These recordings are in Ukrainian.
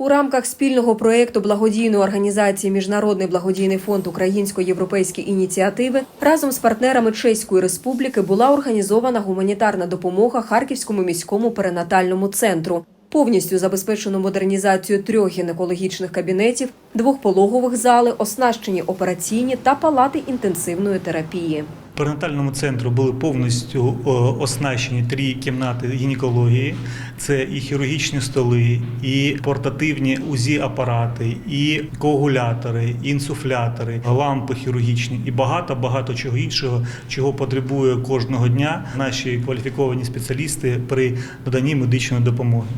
У рамках спільного проєкту благодійної організації Міжнародний благодійний фонд Українсько-європейські ініціативи разом з партнерами Чеської Республіки була організована гуманітарна допомога Харківському міському перинатальному центру. Повністю забезпечено модернізацію трьох гінекологічних кабінетів, двох пологових зали, оснащені операційні та палати інтенсивної терапії. Перинатальному центру були повністю оснащені три кімнати гінекології. Це і хірургічні столи, і портативні УЗІ-апарати, і коагулятори, і інсуфлятори, лампи хірургічні і багато багато чого іншого, чого потребує кожного дня наші кваліфіковані спеціалісти при наданні медичної допомоги.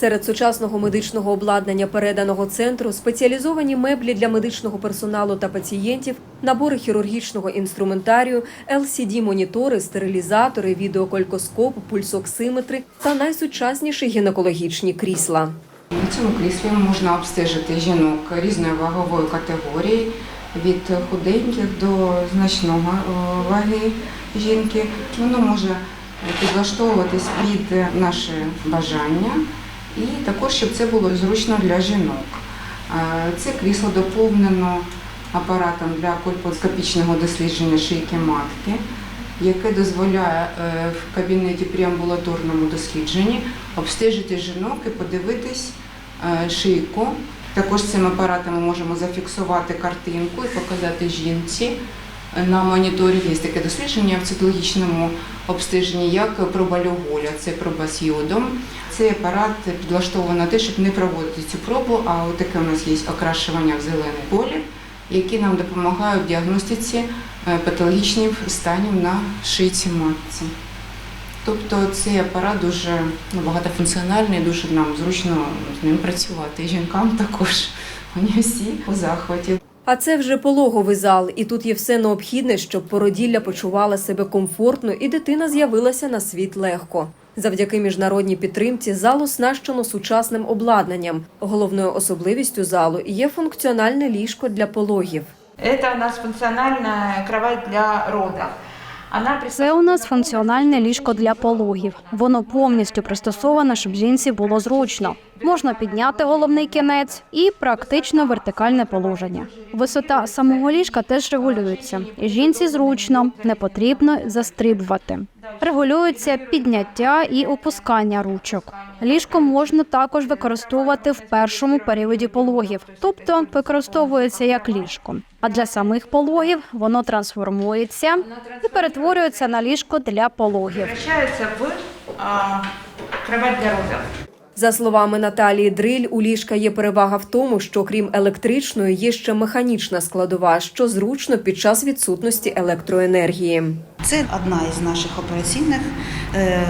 Серед сучасного медичного обладнання переданого центру спеціалізовані меблі для медичного персоналу та пацієнтів, набори хірургічного інструментарію, LCD-монітори, стерилізатори, відеоколькоскоп, пульсоксиметри та найсучасніші гінекологічні крісла. На цьому кріслі можна обстежити жінок різної вагової категорії, від худеньких до значного е, ваги жінки. Воно може підлаштовуватись під наші бажання і також, щоб це було зручно для жінок. Е, Це крісло доповнено апаратом для кольпоскопічного дослідження шийки матки, яке дозволяє е, в кабінеті при амбулаторному дослідженні обстежити жінок і подивитись е, шийку. Також цим апаратом ми можемо зафіксувати картинку і показати жінці на моніторі. Є таке дослідження в цитологічному обстеженні, як проба Люголя, це проба з йодом. Цей апарат підлаштований на те, щоб не проводити цю пробу, а таке у нас є окрашування в зелений колір, які нам допомагають в діагностиці е, патологічних станів на шийці матці. Тобто цей апарат дуже ну, багатофункціональний, дуже нам зручно з ним працювати. І жінкам також. Вони всі у захваті. А це вже пологовий зал, і тут є все необхідне, щоб породілля почувала себе комфортно і дитина з'явилася на світ легко. Завдяки міжнародній підтримці зал оснащено сучасним обладнанням. Головною особливістю залу є функціональне ліжко для пологів. Це у нас функціональна кровать для родов. Це у нас функціональне ліжко для пологів. Воно повністю пристосоване, щоб жінці було зручно. Можна підняти головний кінець і практично вертикальне положення. Висота самого ліжка теж регулюється. Жінці зручно, не потрібно застрибувати. Регулюється підняття і опускання ручок. Ліжко можна також використовувати в першому періоді пологів, тобто використовується як ліжко. А для самих пологів воно трансформується і перетворюється на ліжко для пологів. Вращається в кровать для родов. За словами Наталії Дриль, у ліжка є перевага в тому, що крім електричної є ще механічна складова, що зручно під час відсутності електроенергії. Це одна із наших операційних. Е,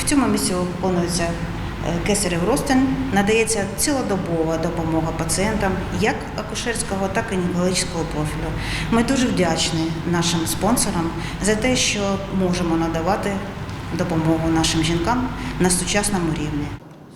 В цьому місці виконується е, кесарів розтин, надається цілодобова допомога пацієнтам як акушерського, так і гінекологічного профілю. Ми дуже вдячні нашим спонсорам за те, що можемо надавати допомогу нашим жінкам на сучасному рівні.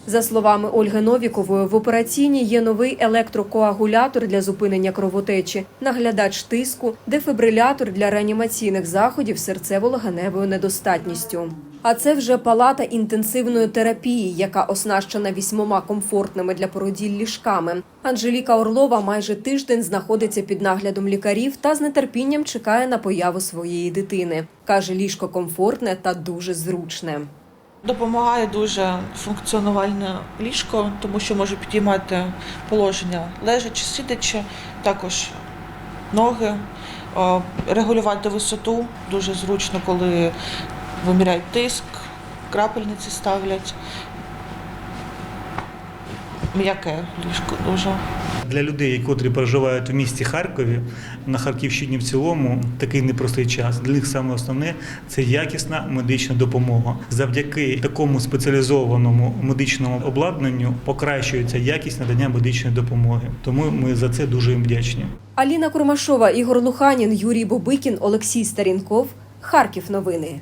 За словами Ольги Новікової, в операційній є новий електрокоагулятор для зупинення кровотечі, наглядач тиску, дефібрилятор для реанімаційних заходів серцево-легеневою недостатністю. А це вже палата інтенсивної терапії, яка оснащена вісьмома комфортними для породіль ліжками. Анжеліка Орлова майже тиждень знаходиться під наглядом лікарів та з нетерпінням чекає на появу своєї дитини. каже, ліжко комфортне та дуже зручне. Допомагає дуже функціонувальне ліжко, тому що може підіймати положення лежачи, сидячи, також ноги, регулювати висоту дуже зручно, коли виміряють тиск, крапельниці ставлять. М'яке ліжко дуже. Для людей, котрі проживають в місті Харкові, на Харківщині в цілому такий непростий час. Для них саме основне це якісна медична допомога. Завдяки такому спеціалізованому медичному обладнанню покращується якість надання медичної допомоги. Тому ми за це дуже їм вдячні. Аліна Курмашова, Ігор Луханін, Юрій Бобикін, Олексій Старінков. Харків новини.